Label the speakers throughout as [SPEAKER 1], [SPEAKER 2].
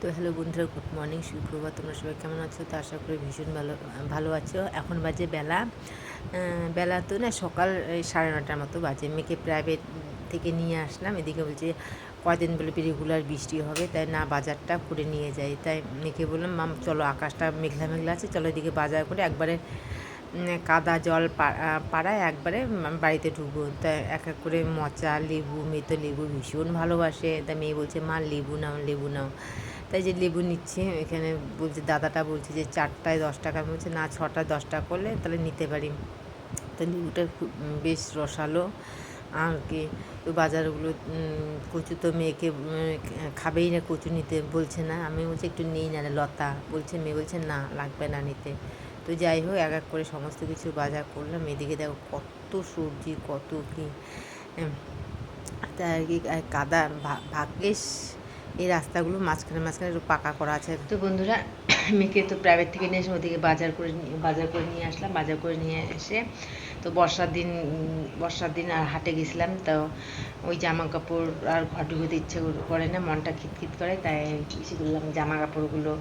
[SPEAKER 1] তো হ্যালো বন্ধুরা, good morning, সুপ্রভাত, তোমরা সবাই কেমন আছো? তো আশা করি ভীষণ ভালো ভালো আছো। এখন বাজে বেলা। বেলা তো না সকাল সাড়ে নটার মতো বাজে। মেয়েকে প্রাইভেট থেকে নিয়ে আসলাম। এদিকে বলছে কদিন বলে রেগুলার বৃষ্টি হবে, তাই না বাজারটা করে নিয়ে যাই। তাই মেয়েকে বললাম, মাম, চলো আকাশটা মেঘলা মেঘলা আছে, চলো এদিকে বাজার করে একবারে কাদা জল পাড়ায় একবারে বাড়িতে ঢুকবো। তাই এক এক করে মচা, লেবু মেয়ে তো লেবু ভীষণ ভালোবাসে। তা মেয়ে বলছে, মা, লেবু নাও লেবু নাও। তাই যে লেবু নিচ্ছি এখানে বলছে দাদাটা বলছে যে চারটায় দশ টাকা। বলছি না ছটায় দশ টাকা করলে তাহলে নিতে পারি। তো লেবুটা খুব বেশ রসালো। আর কি বাজারগুলো কচু তো মেয়েকে খাবেই না কচু নিতে বলছে না। আমি বলছি একটু নেই না লতা। বলছে মেয়ে বলছে না লাগবে না নিতে। তো যাই হোক এক এক করে সমস্ত কিছু বাজার করলাম। এদিকে দেখো কত সবজি কত কি উম, তা আর কি কাদা ভা- ভাগ্যিস এই রাস্তাগুলো মাঝখানে মাঝখানে একটু পাকা করা আছে। তো বন্ধুরা, মেয়েকে তো প্রাইভেট থেকে নিয়ে এসে ওদিকে বাজার করে বাজার করে নিয়ে আসলাম, বাজার করে নিয়ে এসে তো বর্ষার দিন বর্ষার দিন আর হাটে গেছিলাম তো ওই জামা কাপড় আর ঘর ঢুকোতে ইচ্ছে করে না, মনটা খিটখিট করে, তাই কিছু করলাম জামা কাপড়গুলো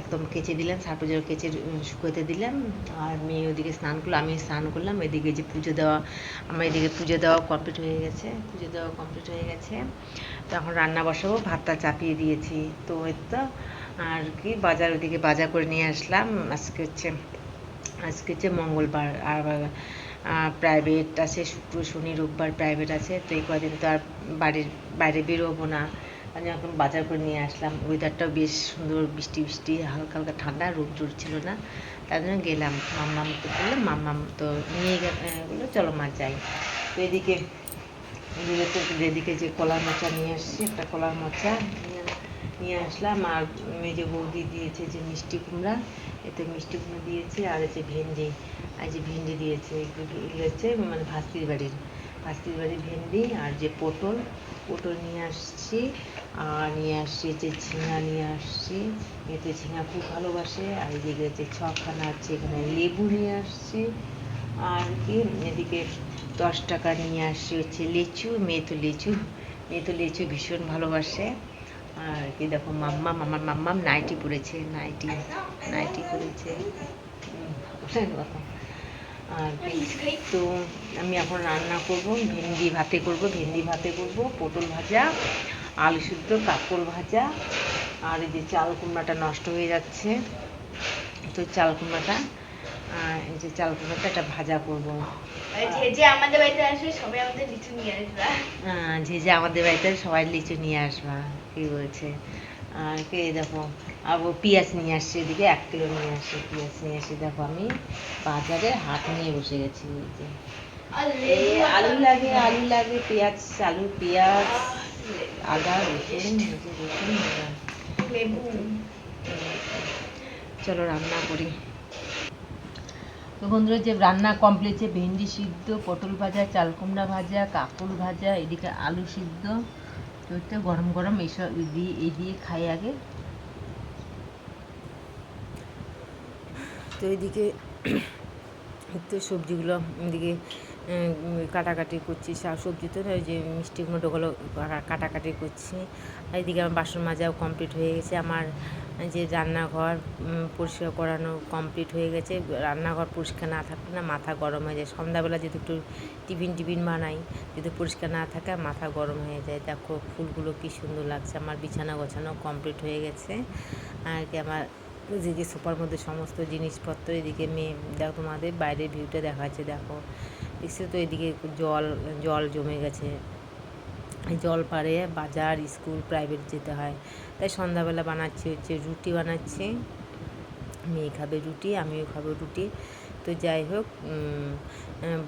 [SPEAKER 1] একদম কেচে দিলাম সার্পজোর কেচে শুকোতে দিলাম আর মেয়ে ওদিকে স্নান করল আমি স্নান করলাম। এদিকে যে পুজো দেওয়া, আমার এদিকে পুজো দেওয়া কমপ্লিট হয়ে গেছে। পুজো দেওয়া কমপ্লিট হয়ে গেছে। তো এখন রান্না বসাবো, ভাতটা চাপিয়ে দিয়েছি। তো তো, আর কি, বাজার ওদিকে বাজার করে নিয়ে আসলাম। আজকে হচ্ছে আজকে হচ্ছে মঙ্গলবার। আর প্রাইভেট আছে, শুক্র, শনি, রোববার প্রাইভেট আছে। তো এই কদিন তো আর বাড়ির, বাইরে বেরোবো না। আমি এখন বাজার করে নিয়ে আসলাম। ওয়েদারটাও বেশ সুন্দর, বৃষ্টি বৃষ্টি, হালকা হালকা ঠান্ডা, রোদ জোর ছিল না। তার জন্য গেলাম মাম্মাম তো বললাম মাম্মাম তো নিয়ে গেলো চলো মা যাই। তো এদিকে এদিকে যে কলার মোচা নিয়ে আসছি, একটা কলার মোচা নিয়ে আসলাম। আর মেজে বৌদি দিয়েছে যে মিষ্টি কুমড়া, এতে মিষ্টি কুমড়া দিয়েছে, আর হচ্ছে ভেন্ডি। আর যে ভেন্ডি দিয়েছে, এগুলো হচ্ছে মানে ভাস্তির বাড়ির ভাস্তির বাড়ির ভেন্ডি আর যে পটল পটল নিয়ে আসছি আর নিয়ে আসছি, যে ঝিঙা নিয়ে আসছি। এতে ঝিঙা খুব ভালোবাসে। আর এদিকে যে ছখানা আছে, এখানে লেবু নিয়ে আসছি। আর কি, এদিকে দশ টাকা নিয়ে আসছি হচ্ছে লিচু মেয়ে তো লিচু। মেয়ে তো লিচু ভীষণ ভালোবাসে। আর কি, দেখো মাম্মাম আমার মাম্মাম নাইটি পরেছে, নাইটি নাইটি পরেছে। আর তো আমি এখন রান্না করব ভেন্ডি ভাতে করব ভেন্ডি ভাতে করব পটল ভাজা আলু সিদ্ধ কাপড় ভাজা আর এই যে চাল কুমড়াটা নষ্ট হয়ে যাচ্ছে তো চাল কুমড়াটা এই যে চাল কুমড়াটা এটা ভাজা করব।
[SPEAKER 2] যে আমাদের বাড়িতে আসবে সবাই আমাদের লিচু নিয়ে আসবে।
[SPEAKER 1] যে আমাদের বাড়িতে সবাই লিচু নিয়ে আসবা কি বলছে? আর কে দেখো আর ও পেঁয়াজ নিয়ে আসছে এদিকে এক কিলো নিয়ে আসছে পেঁয়াজ নিয়ে আসছে দেখো আমি বাজারে হাট নিয়ে বসে গেছি যে। আলু লাগে আলু লাগে পেঁয়াজ আলু পেঁয়াজ আদা রসুন রসুন চলো রান্না করি। তো বন্ধুরা যে রান্না কমপ্লিট যে ভেন্ডি সিদ্ধ পটল ভাজা চাল কুমড়া ভাজা কাকুল ভাজা এদিকে আলু সিদ্ধ। তো গরম গরম এইসব দিয়ে এই দিয়ে খাই আগে। তো এদিকে তো সবজিগুলো এদিকে কাটাকাটি করছি, শাক সবজি তো ওই যে মিষ্টি কুমড়োগুলো কাটাকাটি করছি। এদিকে আমার বাসন মাজাও কমপ্লিট হয়ে গেছে, আমার যে রান্নাঘর পরিষ্কার করানো কমপ্লিট হয়ে গেছে। রান্নাঘর পরিষ্কার না থাকলে না মাথা গরম হয়ে যায়। সন্ধ্যাবেলা যদি একটু টিফিন টিফিন বানাই, যদি পরিষ্কার না থাকে মাথা গরম হয়ে যায়। দেখো ফুলগুলো কি সুন্দর লাগছে, আমার বিছানা গোছানো কমপ্লিট হয়ে গেছে। আর কি আমার এদিকে সোফার মধ্যে সমস্ত জিনিসপত্র, এদিকে মেয়ে, দেখো তোমাদের বাইরের ভিউটা দেখাচ্ছে, দেখো। দেখছ তো এদিকে জল জল জমে গেছে। জল পাড়ে বাজার, স্কুল প্রাইভেট যেতে হয়। তাই সন্ধ্যাবেলা বানাচ্ছি হচ্ছে রুটি, বানাচ্ছি। মেয়ে খাবে রুটি, আমিও খাব রুটি। তো যাই হোক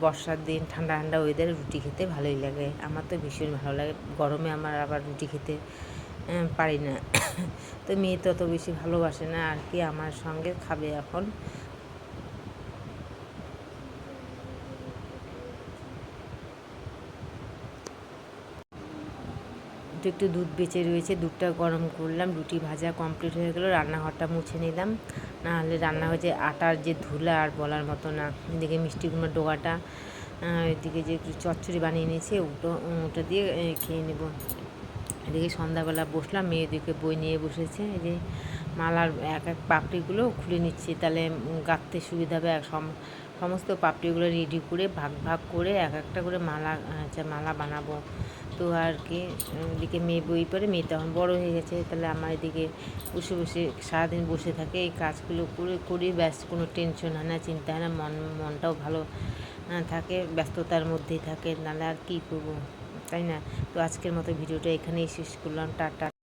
[SPEAKER 1] বর্ষার দিন ঠান্ডা ঠান্ডা ওয়েদারে রুটি খেতে ভালোই লাগে। আমার তো ভীষণ ভালো লাগে। গরমে আমার আবার রুটি খেতে পারি না। তো মেয়ে তো অত বেশি ভালোবাসে না, আর কি আমার সঙ্গে খাবে এখন? একটু একটু দুধ বেঁচে রয়েছে, দুধটা গরম করলাম, রুটি ভাজা কমপ্লিট হয়ে গেলো, রান্নাঘরটা মুছে নিলাম। না হলে রান্না হয়েছে আটার যে ধুলা আর বলার মতো না। এদিকে মিষ্টি কুমড়োর ডোকাটা এদিকে যে চচ্চড়ি বানিয়ে নিয়েছে, ওটা ওটা দিয়ে খেয়ে নেব। এদিকে সন্ধ্যাবেলা বসলাম, মেয়েদিকে বই নিয়ে বসেছে। এই যে মালার এক এক পাপড়িগুলো খুলে নিচ্ছি, তাহলে গাঁথতে সুবিধা হবে। এক সম- সমস্ত পাপড়িগুলো রেডি করে ভাগ ভাগ করে এক একটা করে মালা আচ্ছা মালা বানাবো। তো আর কি এদিকে মেয়ে বই পড়ে, মেয়ে তখন বড় হয়ে গেছে, তাহলে আমার এদিকে বসে বসে সারাদিন বসে থাকে। এই কাজগুলো করে করে ব্যাস, কোনো টেনশন হয় না, চিন্তা হয় না, মন, মনটাও ভালো থাকে, ব্যস্ততার মধ্যেই থাকে, নাহলে আর কী করব? তাই না? তো আজকের মতো ভিডিওটা এখানেই শেষ করলাম। টাটা।